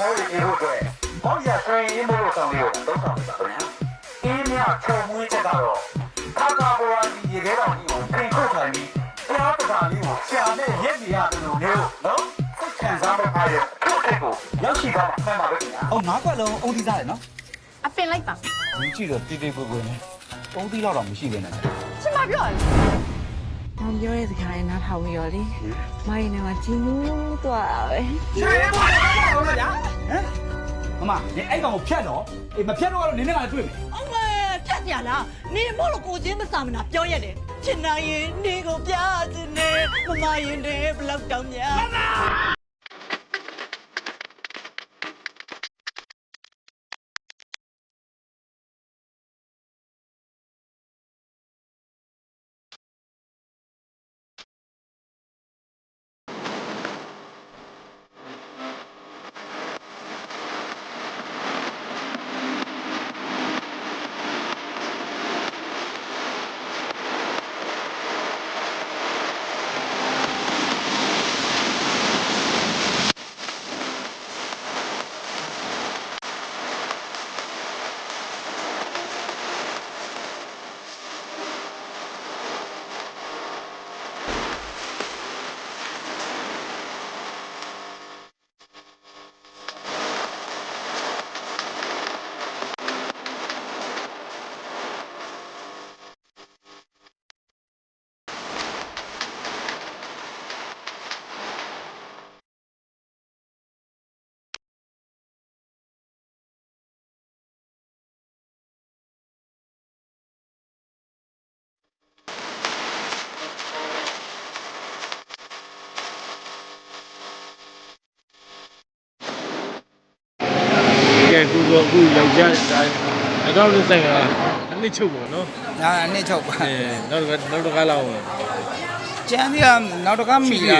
မိုးရီဒီဖို့အတွက်ဘောက်ရဆွေးရင်းမို့ဆောင်လေးကိုသုံးဆောင်ပါခင်ဗျာအင်းမြချုံမွေးချက်ကတော့ခါကာဘောရီရေခဲတော်ကြီးကိုပြင်ခုတ်ထိုင်ပြီးတရားပဒါလေးကိုရှာနဲ့ရက်နေရတယ်လို့မျိုးနော်စိတ်ခံစားမဲ့အားရခုတ်ကိုရောက်ရှိသွားမှန်ပါပဲခင်ဗျာ။အော်ငါးကွက်လုံးအုံးသီးစားတယ်နော်အပင်လိုက်ပါ။ဒီကြည့်တော့တိတိပွေပွေနဲ့အုံးသီးတော့တော့မရှိပဲနဲ့ရှင်မပြောရလေ။ မောင်ပြောတဲ့စကားလေးနားထောင်ပြီးတော့လေ။မိုင်းနေမှာကြီးနူးသွားတာပဲ။ဟမ်။မမနေအဲ့ကောင်ကိုဖြတ်တော့အေးမဖြတ်တော့ကတော့နင်းနဲ့ကလည်းတွေ့မယ်အမေပြတ်ကြလားနေမို့လို့ကိုချင်းမစာမနာပြောရတယ်ချင်နိုင်ရင်နေကိုပြခြင်းနဲ့မမရင်တဲ့ဘလောက်တောင်များကဲ ကူကိုအခုယောက်ျားတိုင်းအကောင့်နဲ့ဆိုင်ကအနစ်ချုပ်ပေါ့နော်။ဒါအနှစ်ချုပ်ပါအဲနောက်တစ်ခါနောက်တစ်ခါလောက်ဝင်။ကျန်သေးကနောက်တစ်ခါမိလာ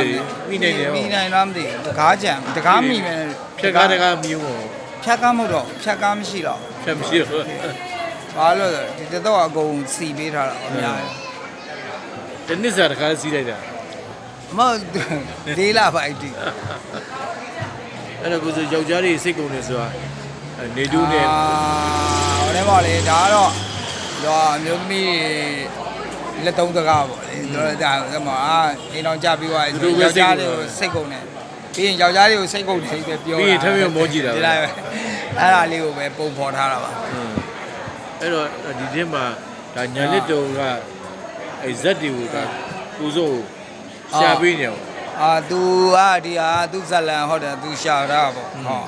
မိနေတယ်ဟုတ်မိနိုင်လားမသိဘူး။တကားကြံတကားမိမယ်ဖြက်ကားတကားမျိုးပေါ့ဖြတ်ကားမဟုတ်တော့ဖြတ်ကားမရှိတော့ဖြက်မရှိတော့။ဘာလို့လဲဒီတစ်တော့အကုန်စီပေးထားတာအများကြီးတနစ်စာတကားစီးလိုက်တာ။မဟုတ်ဒေးလာပါအိတီအဲ့တော့ကိုဆိုယောက်ျားတွေစိတ်ကုန်နေဆိုတာအဲ နေတူးနဲ့ အာဟိုထဲမှာလေဒါကတော့တော့အမျိုးသမီးတွေလက်သုံးတကားပေါ့လေ။တို့ဒါကမှအာအိမ်တော်ကြပြီးသွားရင်ယောက်ျားတွေကိုစိတ်ကုန်တယ်။ပြီးရင်ယောက်ျားတွေကိုစိတ်ကုန်တယ်ပဲပြောတာ ပြီးရင်ထပ်ပြီးမောကြည့်တာ ဒီ ပဲ လိုက်ပဲအဲ့ဒါလေးကိုပဲပုံဖော်ထားတာပါ အဲ့တော့ဒီထဲမှာဒါညာလက်တုံကအဲဇက်တွေကိုကကိုစိုးရှာပေးနေအောင် အာ तू อ่ะဒီဟာ तू ဇလန်ဟုတ်တယ် तू ရှာတာပေါ့ဟောအာ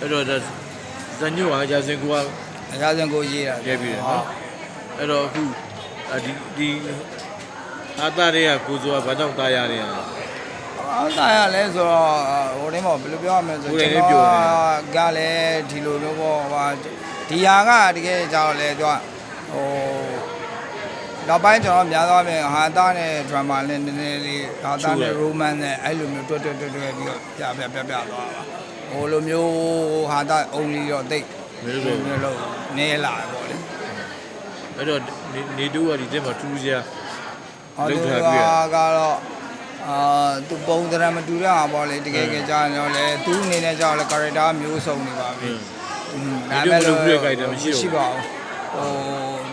အဲ့တော့ဒါဇညိုဟာကြာစင်ကိုကအရာစင်ကိုရေးတာရဲပြီးတယ်နော်အဲ့တော့အခုအဒီဒီအာသားတွေကကိုစိုးကဘာကြောင့်တားရနေရလဲ အော်တာရလဲဆိုတော့ဟိုတင်းပေါ့ဘယ်လိုပြောရမလဲဆိုကိုယ်တိုင်လေးပြောနေတယ် ကလည်းဒီလိုမျိုးပေါ့ဟာဒီဟာကတကယ်ကြောက်လဲသူကဟိုနောက်ပိုင်းကျွန်တော်များသောအားဖြင့်ဟာတာနဲ့ drama နဲ့နည်းနည်းလေးဟာတာနဲ့ romance နဲ့အဲ့လိုမျိုးတွတ်တွတ်တွတ်တွတ်ပြီးတော့ပြပြပြပြသွားပါ ဟိုလိုမျိုးဟာတာ only တော့တိတ်မင်းတို့မျိုးလို့နေလာပေါ့လေအဲ့တော့နေနေတူကဒီထဲမှာထူးထူးခြားဟောလုသူပ်ကထားပြီးရကတော့အာသူပုံသဏ္ဍာန်မတူတဲ့ဟာပေါ့လေတကယ်ကြကြရင်တော့လေသူအနေနဲ့ကြောက်လေ character မျိုးစုံနေပါပြီอืมဒီလိုမလုပ်ဘူးလေ character မရှိတော့ဘူးရှိပါဘူးဟို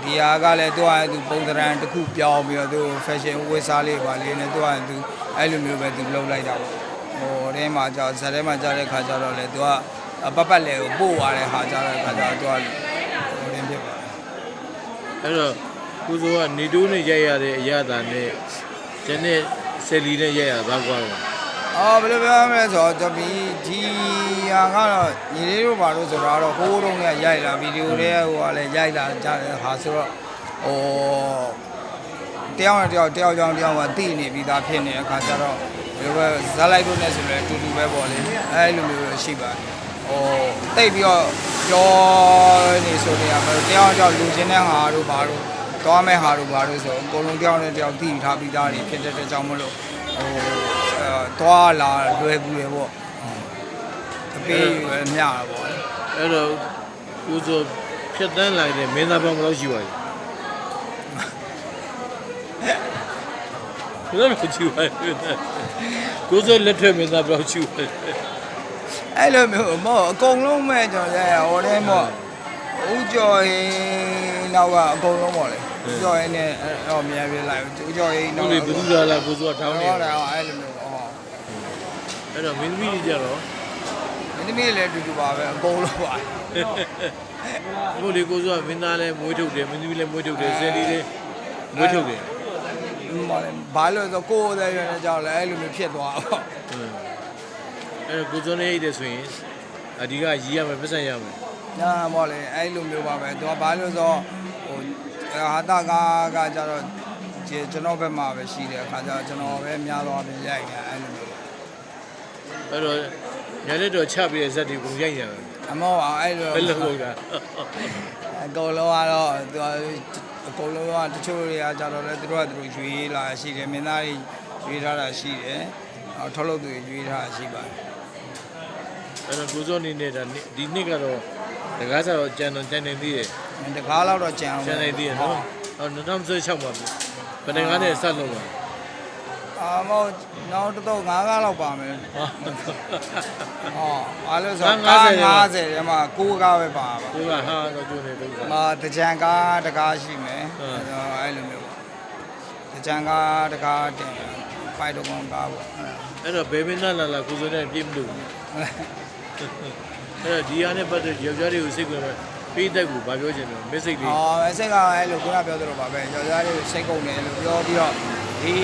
ဒီဟာကလည်းသူကသူပုံသဏ္ဍာန်တစ်ခုပြောင်းပြီးတော့သူ fashion ဝတ်စားလေးပါလေးနဲ့သူကသူအဲ့လိုမျိုးပဲသူလုပ်လိုက်တာပေါ့ ဟိုထဲမှာကြောက်ဇာတ်ထဲမှာကြားတဲ့ခါကျတော့လေသူကပတ်ပတ်လေကိုပို့သွားတဲ့ခါကျတော့ခါကျတော့သူကဟိုရင်းဖြစ်ပါတယ်အဲ့တော့ကိုစိုးကနေတူနဲ့ရိုက်ရတဲ့အရာသာနဲ့ကျန်တဲ့ဆယ်လီနဲ့ရိုက်ရတာဘာကွာတော့အော်ဘယ်လိုပြောရမလဲဆိုတော့ဒီဒီဟာကတော့ညီလေးတို့ဘာလို့ဆိုတော့ဟိုးတုံးကရိုက်လာဗီဒီယိုတွေကဟိုကလည်းရိုက်လာကြတယ်ဟာဆိုတော့ဟိုတယောက်နဲ့တယောက်တယောက်ကြောင့်တယောက်ကတိနေပြီးသားဖြစ်နေတဲ့အခါကျတော့ ဘယ်လိုပဲဇာတ်လိုက်တို့နဲ့ဆိုလည်းအတူတူပဲပေါ့လေအဲလိုမျိုးရှိပါတယ်ဟိုတိတ်ပြီးတော့ပြောနေဆိုနေရမယ်တယောက်တယောက်လူချင်းတဲ့ဟာတို့ဘာတို့သွားမဲ့ဟာတို့ဘာတို့ဆိုအကုန်လုံးတယောက်နဲ့တယောက်တိထားပြီးသားတွေဖြစ်တဲ့အတွက်ကြောင့်မလို့ဟိုအဲသွားလာလွယ်ကူတယ်ပေါ့အပေးရမြတာပေါ့အဲ့တော့ကိုစိုးဖြတ်တန်းလိုက်တဲ့မင်းသားပေါင်းဘယ်လောက်ရှိပါလဲ ဘယ်လောက်ရှိပါလဲကိုစိုးလက်ထွက်မင်းသားဘယ်လောက်ချူလဲအဲ့လိုမျိုးမောအကုန်လုံးမဲ့ကျွန်တော်ရဟိုတဲမောဦးကျော်ရင်နောက်ကအကုန်လုံးပေါ့လေဦးကျော်ရင်နဲ့တော့မြန်ပြလိုက်ဦးကျော်ရင်ဟုနောတ်က်လေဘယ်သူလာလာကိုစိုးကထောင်းနေဟုတ်တတယ်ယ်အဲ့လိုမျိုးဟောအဲ့တော့မင်းသမီးကြီးကြတော့မင်းသမီးလည်းအတူတူပါပဲအကုန်လုံးပါအခုလေကိုစိုးကမင်းသားလည်းမွေးထုတ်တယ်မင်းသမီးလည်းမွေးထုတ်တယ်ဆယ်လီလည်းမွေးထုတ်တယ် ဘာလဲဘာလို့ဆိုကိုယ်တဲ့ရတဲ့ကြောင့်လည်းအဲ့လိုမျိုးဖြစ်သွားတော့အဲ့တော့ကိုစိုးနဲ့အိတ်တယ်ဆိုရင်အဒီကရီးရမယ်ပတ်စံရမယ်ညာမော်လေအဲ့လိုမျိုးပါပဲသူကဘာလို့ဆိုဟိုဟာတာကားကကြတော့ဒီကျွန်တော်ဘက်မှာပဲရှိတယ်အခါကျတော့ကျွန်တော်ပဲများတော့ပြင်ရိုက်နေအဲ့လိုမျိုးအဲ့တော့ညာလက်တော့ချပြီးတဲ့ဇက်တွေကုန်ရိုက်နေတယ်အမောအောင်အဲ့လိုဘယ်လိုလုပ်တာ အကုန်လုံးကတော့သူအကုန်လုံးကတချို့တွေကကြတော့လေသူတို့ကသူတို့ရွေးလာရှိတယ်မင်းသားတွေရွေးထားတာရှိတယ်အော်ထုတ်လုပ်သူတွေရွေးထားတာရှိပါတယ်အဲ့တော့ကိုစိုးအနေနဲ့ဒါဒီနှစ်ကတော့တကားစားတော့ကြံတော့ကြံနေသေးတယ်တကားလောက်တော့ကြံအောင်ကျန်နေသေးတယ်နော်ဟော2016မှာဘယ်နိုင်ငံနဲ့ဆက်လုပ်မှာ အာမောနောက်တော့9ကားလောက်ပါမယ်ဟောအားလို့ဆိုကားကား50 50ထဲမှာ9ကားပဲပါပါကိုကဟာတော့ကျိုးနေတော့မာတကြံကားတကားရှိမယ်ဟုတ်အဲ့လိုမျိုးတကြံကားတကားတင်ပိုက်တော့ကောင်းကားပေါ့အဲ့တော့ဘယ်မင်းသားလာလာကိုစိုးနဲ့ပြည့်မလို့အဲ့တော့ဒီဟာနဲ့ပတ်သက်ယောက်ျားတွေကိုစိတ်ဝင်ပေးတဲ့ကူဘာပြောချင်လဲမက်ဆေ့လေးအော်အစိတ်ကအဲ့လိုခုနပြောသလိုပါပဲယောက်ျားလေးစိတ်ကုန်တယ်လို့ပြောပြီးတော့ ဒီ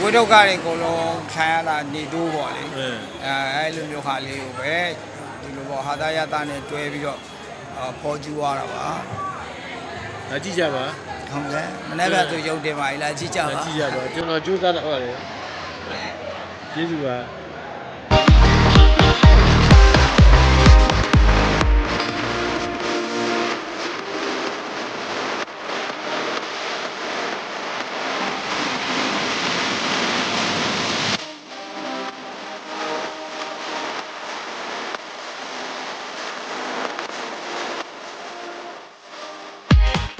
ဝိဒုက္ခတွေအကုန်လုံးခံရတာနေတိုးပေါ့လေအဲအဲအဲ့လိုမျိုးခါလေးကိုပဲဒီလိုပေါ့ဟာသားရသားနဲ့တွဲပြီးတော့အာပေါ်ကျူရတာပါဒါကြည့်ကြပါဟုတ်ကဲ့မနေ့ကဆိုရုပ်တင်ပါလေလားကြည့်ကြဒါပါကြည့်ကြပါကျွန်တော်ကြိုးစားတော့ပါတယ်ကျေးဇူးပါ